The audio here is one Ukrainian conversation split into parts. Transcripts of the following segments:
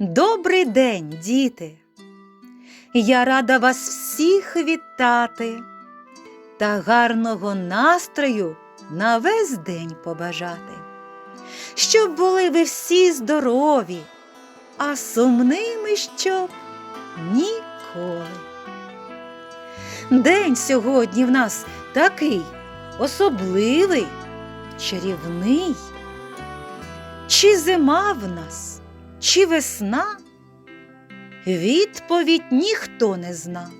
Добрий день, діти! Я рада вас всіх вітати та гарного настрою на весь день побажати, щоб були ви всі здорові, а сумними щоб ніколи. День сьогодні в нас такий особливий, чарівний. Чи зима в нас, чи весна? Відповідь ніхто не зна.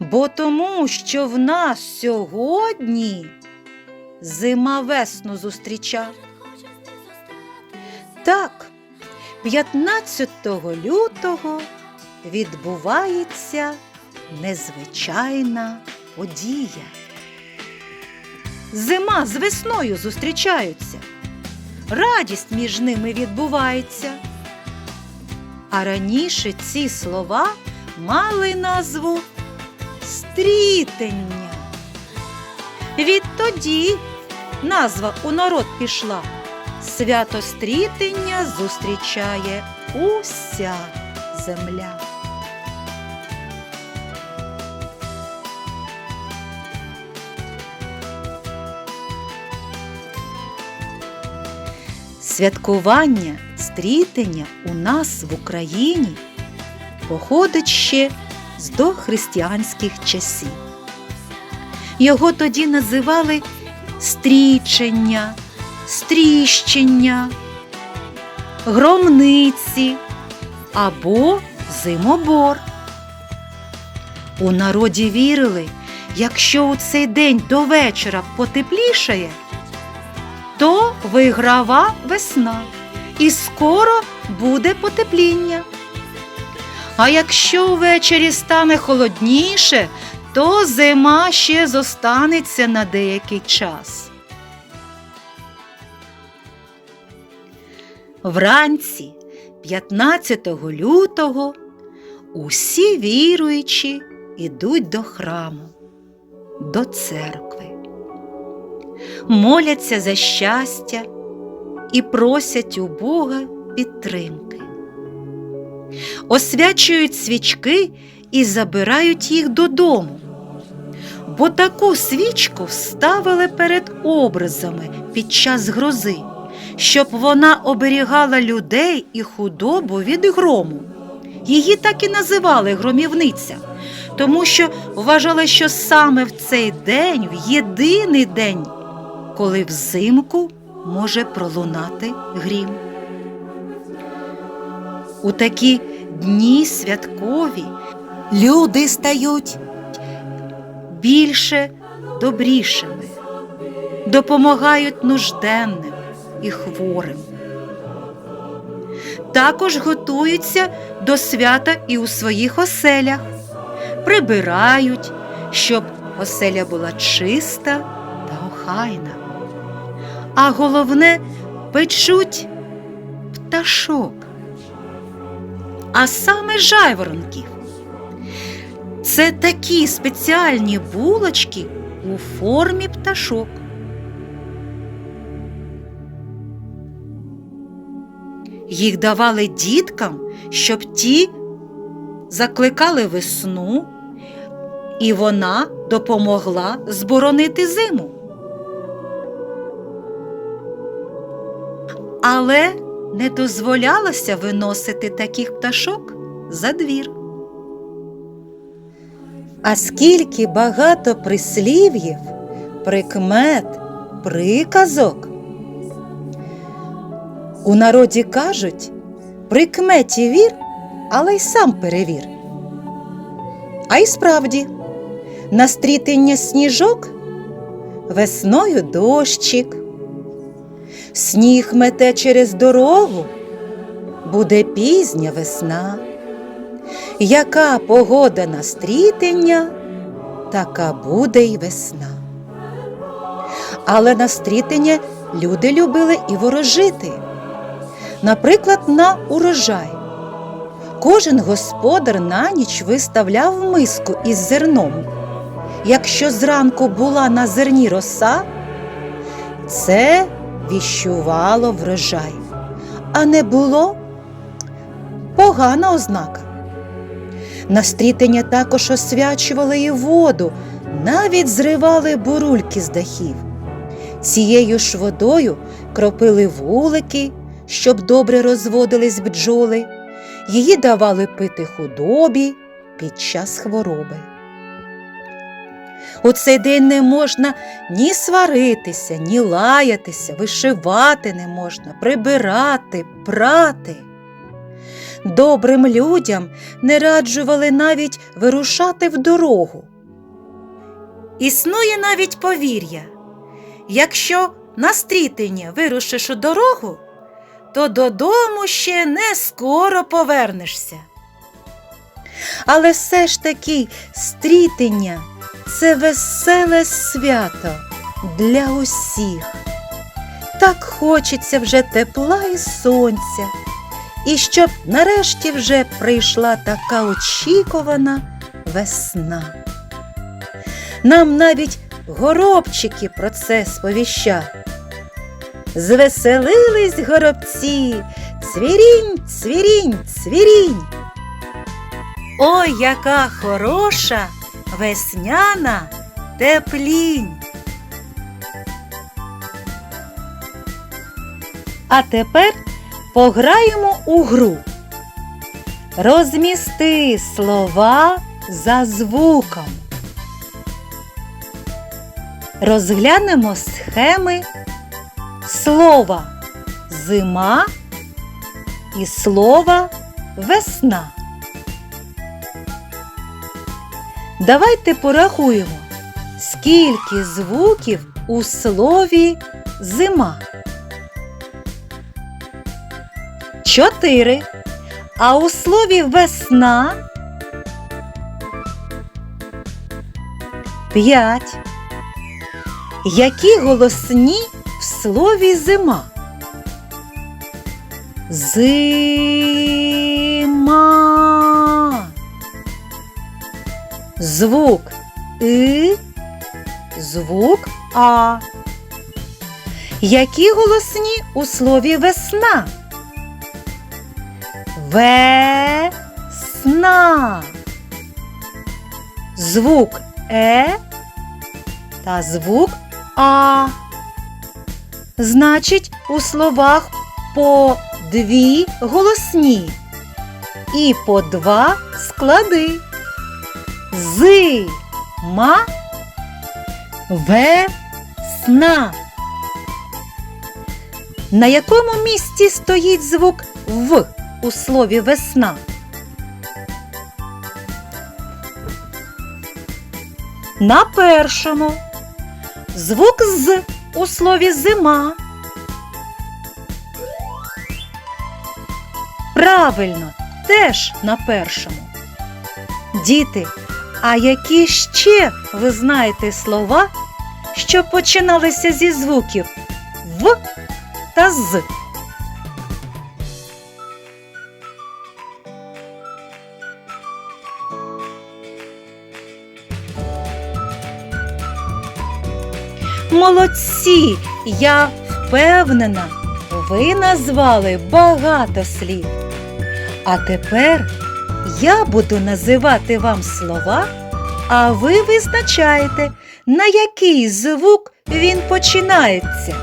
Бо тому, що в нас сьогодні зима весну зустріча. Так, 15 лютого відбувається незвичайна подія. Зима з весною зустрічаються радість між ними відбувається. А раніше ці слова мали назву стрітення. Відтоді назва у народ пішла. Свято стрітення зустрічає уся земля. Святкування стрітення у нас в Україні походить ще з дохристиянських часів. Його тоді називали стрічення, стріщення, громниці або зимобор. У народі вірили, якщо у цей день до вечора потеплішає, то виграва весна і скоро буде потепління. А якщо ввечері стане холодніше, то зима ще зостанеться на деякий час. Вранці 15 лютого усі віруючі ідуть до храму, до церкви моляться за щастя і просять у Бога підтримки, освячують свічки і забирають їх додому, бо таку свічку вставили перед образами під час грози, щоб вона оберігала людей і худобу від грому. Її так і називали громівниця, тому що вважали, що саме в цей день, в єдиний день, коли взимку може пролунати грім. У такі дні святкові люди стають більше добрішими, допомагають нужденним і хворим. Також готуються до свята і у своїх оселях, прибирають, щоб оселя була чиста та охайна а головне печуть пташок, а саме жайворонків. Це такі спеціальні булочки у формі пташок. Їх давали діткам, щоб ті закликали весну, і вона допомогла зборонити зиму. Але не дозволялося виносити таких пташок за двір. А скільки багато прислів'їв, прикмет, приказок. У народі кажуть прикметі вір, але й сам перевір. А й справді, на стрітення сніжок весною дощик. Сніг мете через дорогу, буде пізня весна. Яка погода на стрітення, така буде й весна. Але на стрітення люди любили і ворожити. Наприклад, на урожай. Кожен господар на ніч виставляв миску із зерном. Якщо зранку була на зерні роса, це віщувало врожай, а не було, погана ознака. На стрітення також освячували і воду, навіть зривали бурульки з дахів. Цією ж водою кропили вулики, щоб добре розводились бджоли, її давали пити худобі під час хвороби. У цей день не можна ні сваритися, ні лаятися, вишивати не можна, прибирати, прати. Добрим людям не раджували навіть вирушати в дорогу. Існує навіть повір'я. Якщо на стрітення вирушиш у дорогу, то додому ще не скоро повернешся. Але все ж таки стрітення це веселе свято для усіх. Так хочеться вже тепла і сонця, і щоб нарешті вже прийшла така очікувана весна. Нам навіть горобчики про це сповіщають. Звеселились горобці, цвірінь, цвірінь, цвірінь. Ой, яка хороша весняна теплінь. А тепер пограємо у гру. Розмісти слова за звуком. Розглянемо схеми слова зима і слова весна. Давайте порахуємо, скільки звуків у слові зима. Чотири. А у слові весна п'ять. Які голосні в слові зима? Зима. Звук И, звук А. Які голосні у слові весна? Весна. Звук Е та звук А. Значить, у словах по дві голосні і по два склади. Зима весна. На якому місці стоїть звук В у слові весна? На першому. Звук з у слові зима. Правильно, теж на першому. Діти, а які ще ви знаєте слова, що починалися зі звуків В та З? Молодці! Я впевнена, ви назвали багато слів. А тепер я буду називати вам слова, а ви визначаєте, на який звук він починається.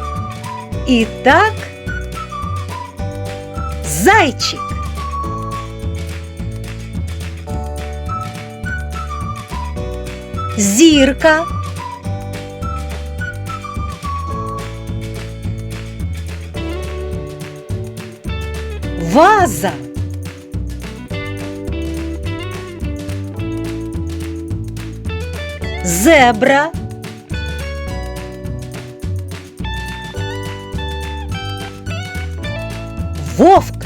І так, зайчик. Зірка. Ваза. Зебра. Вовк.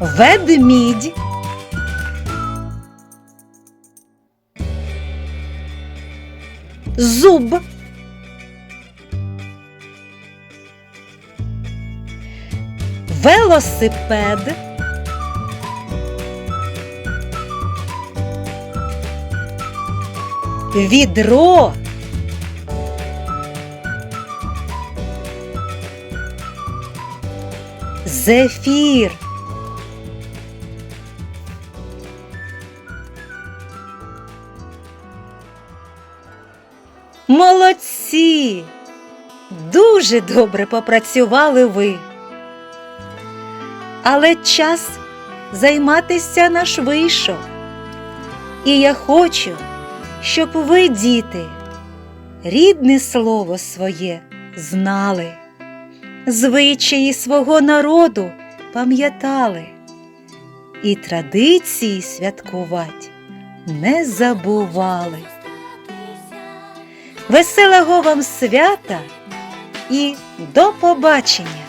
Ведмідь. Зуб. Велосипед. Відро. Зефір. Молодці! Дуже добре попрацювали ви. Але час займатися наш вийшов. І я хочу, щоб ви, діти, рідне слово своє знали, звичаї свого народу пам'ятали і традиції святкувати не забували. Веселого вам свята і до побачення!